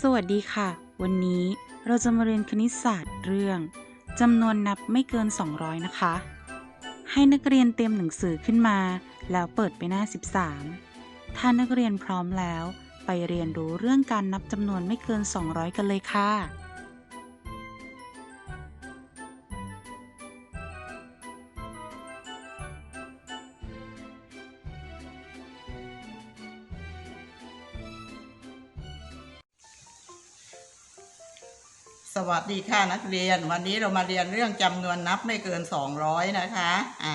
สวัสดีค่ะ วันนี้เราจะมาเรียนคณิตศาสตร์เรื่องจำนวนนับไม่เกิน 200 นะคะ ให้นักเรียนเตรียมหนังสือขึ้นมา แล้วเปิดไปหน้า 13 ถ้านักเรียนพร้อมแล้ว ไปเรียนรู้เรื่องการนับจำนวนไม่เกิน 200 กันเลยค่ะ สวัสดีค่ะนักเรียน วันนี้เรามาเรียนเรื่องจำนวนนับไม่เกิน 200 นะคะอ่า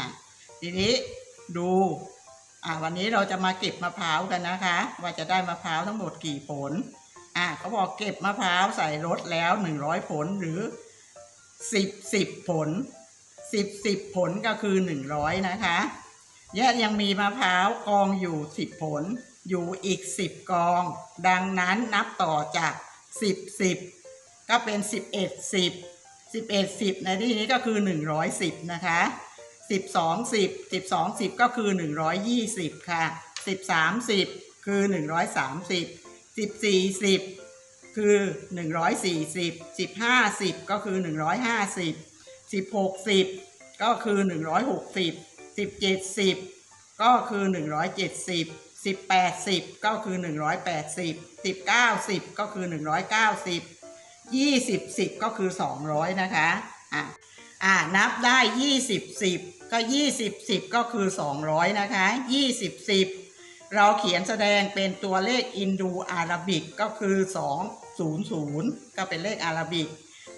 ทีนี้ดูอ่าวันนี้เราจะมาเก็บมะพร้าวกันนะคะ ว่าจะได้มะพร้าวทั้งหมดกี่ผลอ่าเขาบอกเก็บมะพร้าวใส่รถแล้ว 100 ผลหรือ 10 10 ผล 10 10 ผลก็คือ 100 นะคะแยกยังมีมะพร้าวกองอยู่ 10 ผล อยู่อีก 10 กอง ดังนั้นนับต่อจาก 10 10 ก็เป็นสิบเอ็ดสิบสิบเอ็ดสิบในที่นี้ก็คือหนึ่งร้อยสิบนะคะสิบสองสิบสิบสองสิบก็คือหนึ่งร้อยยี่สิบค่ะสิบสามสิบคือหนึ่งร้อยสามสิบสิบสี่สิบคือหนึ่งร้อยสี่สิบสิบห้าสิบก็คือหนึ่งร้อยห้าสิบสิบหกสิบก็คือหนึ่งร้อยหกสิบสิบเจ็ดสิบก็คือหนึ่งร้อยเจ็ดสิบสิบแปดสิบก็คือหนึ่งร้อยแปดสิบสิบเก้าสิบก็คือหนึ่งร้อ ยี่สิบสิบก็คือสองร้อยนะคะอะอ่านับได้ยี่สิบสิบก็ยี่สิบสิบก็คือสองร้อยนะคะยี่สิบสิบเราเขียนแสดงเป็นตัวเลขอินโดอาราบิกก็คือสองศูนย์ศูนย์ก็เป็นเลขอาราบิก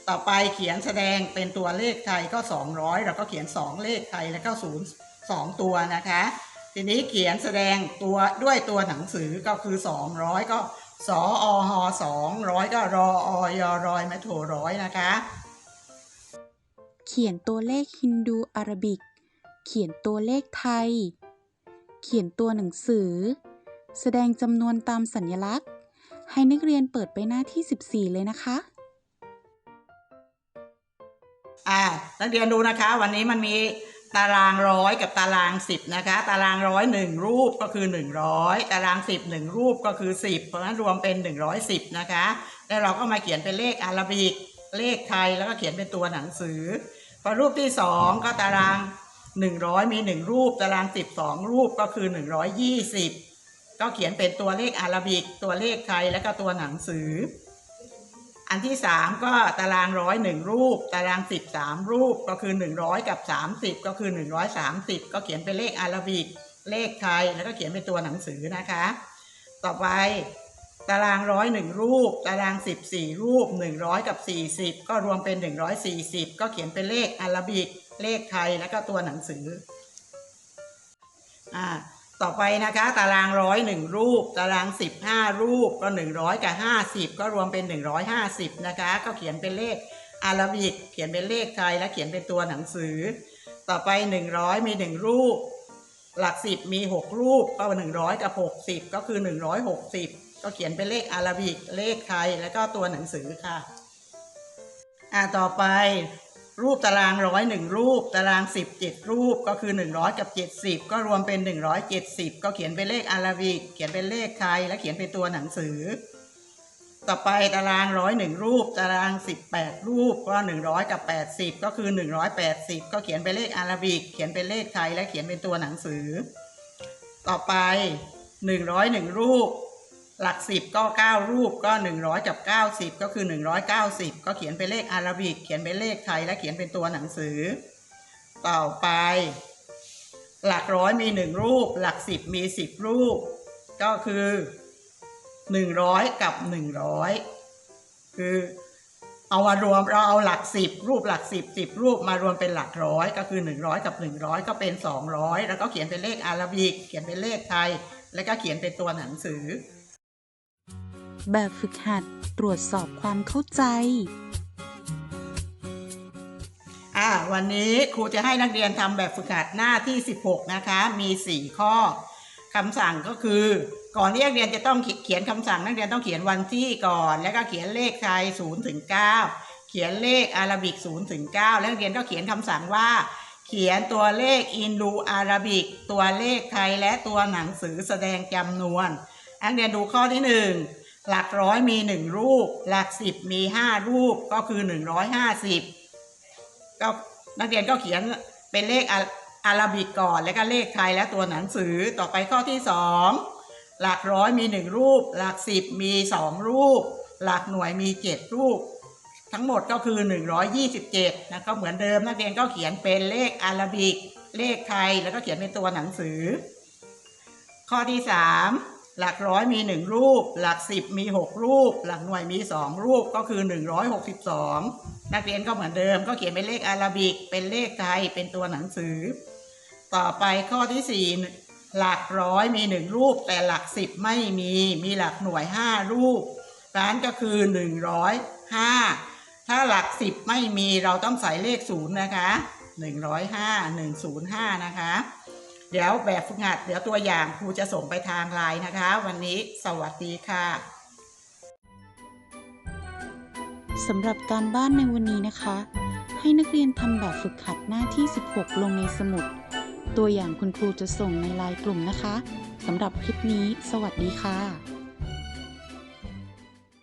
ต่อไปเขียนแสดงเป็นตัวเลขไทยก็สองร้อยเราก็เขียนสองเลขไทยแล้วก็ศูนย์สองตัวนะคะ ทีนี้เขียนแสดงตัวด้วยตัวหนังสือก็คือสองร้อยก็ สออหสองร้อยก็รออยรอยไม่โทร้อยนะคะ เขียนตัวเลขฮินดูอาราบิก เขียนตัวเลขไทย เขียนตัวหนังสือ แสดงจำนวนตามสัญลักษณ์ ให้นักเรียนเปิดไปหน้าที่ 14 เลยนะคะอ่านักเรียนดูนะคะ วันนี้มันมี ตารางร้อยกับตารางสิบนะคะ ตารางร้อยหนึ่งรูปก็คือหนึ่งร้อยตารางสิบหนึ่งรูปก็คือสิบเพราะฉะนั้นรวมเป็นหนึ่งร้อยสิบนะคะ แล้วเราก็มาเขียนเป็นเลขอารบิกเลขไทยแล้วก็เขียนเป็นตัวหนังสือ พอรูปที่สองก็ตารางหนึ่งร้อยมีหนึ่งรูป ตารางสิบสองรูปก็คือหนึ่งร้อยยี่สิบก็เขียนเป็นตัวเลขอารบิกตัวเลขไทยแล้วก็ตัวหนังสือ อันที่สามก็ตารางร้อยหนึ่งรูป ตารางสิบสามรูปก็คือหนึ่งร้อยกับสามสิบก็คือหนึ่งร้อยสามสิบก็เขียนเป็นเลขอาราบิก เลขไทยแล้วก็เขียนเป็นตัวหนังสือนะคะ ต่อไปตารางร้อยหนึ่งรูป ตารางสิบสี่รูปหนึ่งร้อยกับสี่สิบก็รวมเป็นหนึ่งร้อยสี่สิบก็เขียนเป็นเลขอาราบิก เลขไทยแล้วก็ตัวหนังสืออ่า ต่อไปนะคะตารางร้อยหนึ่งรูป ตารางสิบห้ารูปก็หนึ่งร้อยกับห้าสิบก็รวมเป็นหนึ่งร้อยห้าสิบนะคะ ก็เขียนเป็นเลขอารบิกเขียนเป็นเลขไทยและเขียนเป็นตัวหนังสือ ต่อไปหนึ่งร้อยมีหนึ่งรูป หลักสิบมีหกรูปก็หนึ่งร้อยกับหกสิบก็คือหนึ่งร้อยหกสิบก็เขียนเป็นเลขอารบิกเลขไทยแล้วก็ตัวหนังสือค่ะอ่าต่อไป รูปตารางร้อยหนึ่งรูป ตารางสิบเจ็ดรูปก็คือหนึ่งร้อยกับเจ็ดสิบก็รวมเป็นหนึ่งร้อยเจ็ดสิบก็เขียนเป็นเลขอาราบิก เขียนเป็นเลขไทยและเขียนเป็นตัวหนังสือ ต่อไปตารางร้อยหนึ่งรูป ตารางสิบแปดรูปก็หนึ่งร้อยกับแปดสิบก็คือหนึ่งร้อยแปดสิบก็เขียนเป็นเลขอาราบิก เขียนเป็นเลขไทยและเขียนเป็นตัวหนังสือ ต่อไปหนึ่งร้อยหนึ่งรูป หลักสิบก็เก้ารูปก็หนึ่งร้อยกับเก้าสิบก็คือหนึ่งร้อยเก้าสิบก็เขียนเป็นเลขอาราบิก เขียนเป็นเลขไทยและเขียนเป็นตัวหนังสือ ต่อไป หลักร้อยมีหนึ่งรูป หลักสิบมีสิบรูป ก็คือหนึ่งร้อยกับหนึ่งร้อยคือเอามารวมเราเอาหลักสิบรูปหลักสิบสิบรูปมารวมเป็นหลักร้อยก็คือหนึ่งร้อยกับหนึ่งร้อยก็เป็นสองร้อยแล้วก็เขียนเป็นเลขอาราบิก เขียนเป็นเลขไทย แล้วก็เขียนเป็นตัวหนังสือ แบบฝึกหัดตรวจสอบความเข้าใจ อ่าวันนี้ครูจะให้นักเรียนทำแบบฝึกหัดหน้าที่ 16 นะคะ มี 4 ข้อคำสั่งก็คือ ก่อนที่นักเรียนจะต้องเขียนคำสั่ง นักเรียนต้องเขียนวันที่ก่อน แล้วก็เขียนเลขไทย0ถึง9เขียนเลขอารบิก0ถึง9แล้วนักเรียนก็เขียนคำสั่งว่าเขียนตัวเลขอินดูอาราบิก ตัวเลขไทยและตัวหนังสือแสดงจำนวนนักเรียนดูข้อที่หนึ่ง หลักร้อยมีหนึ่งรูป หลักสิบมีห้ารูปก็คือหนึ่งร้อยห้าสิบก็นักเรียนก็เขียนเป็นเลขอาราบิกก่อนแล้วก็เลขไทยและตัวหนังสือต่อไปข้อที่สองหลักร้อยมีหนึ่งรูป หลักสิบมีสองรูป หลักหน่วยมีเจ็ดรูป ทั้งหมดก็คือ 127นะก็เหมือนเดิมนักเรียนก็เขียนเป็นเลขอาราบิก เลขไทยแล้วก็เขียนเป็นตัวหนังสือ ข้อที่3 หลักร้อยมี 1 รูป หลัก 10 มี 6 รูป หลักหน่วยมี 2 รูปก็คือ 162 นักเรียนก็เหมือนเดิม ก็เขียนเป็นเลขอาราบิก เป็นเลขไทย เป็นตัวหนังสือ ต่อไปข้อที่ 4 หลักร้อยมี 1 รูป แต่หลัก 10 ไม่มี มีหลักหน่วย 5 รูปนั้นก็คือ 105 ถ้าหลัก 10 ไม่มีเราต้องใส่เลขศูนย์นะคะ 105 105 นะคะ เดี๋ยวแบบฝึกหัดเดี๋ยวตัวอย่างครูจะส่งไปทางไลน์นะคะ วันนี้สวัสดีค่ะสำหรับการบ้านในวันนี้นะคะ ให้นักเรียนทำแบบฝึกหัดหน้าที่ 16 ลงในสมุด ตัวอย่างคุณครูจะส่งในไลน์กลุ่มนะคะสำหรับคลิปนี้ สวัสดีค่ะ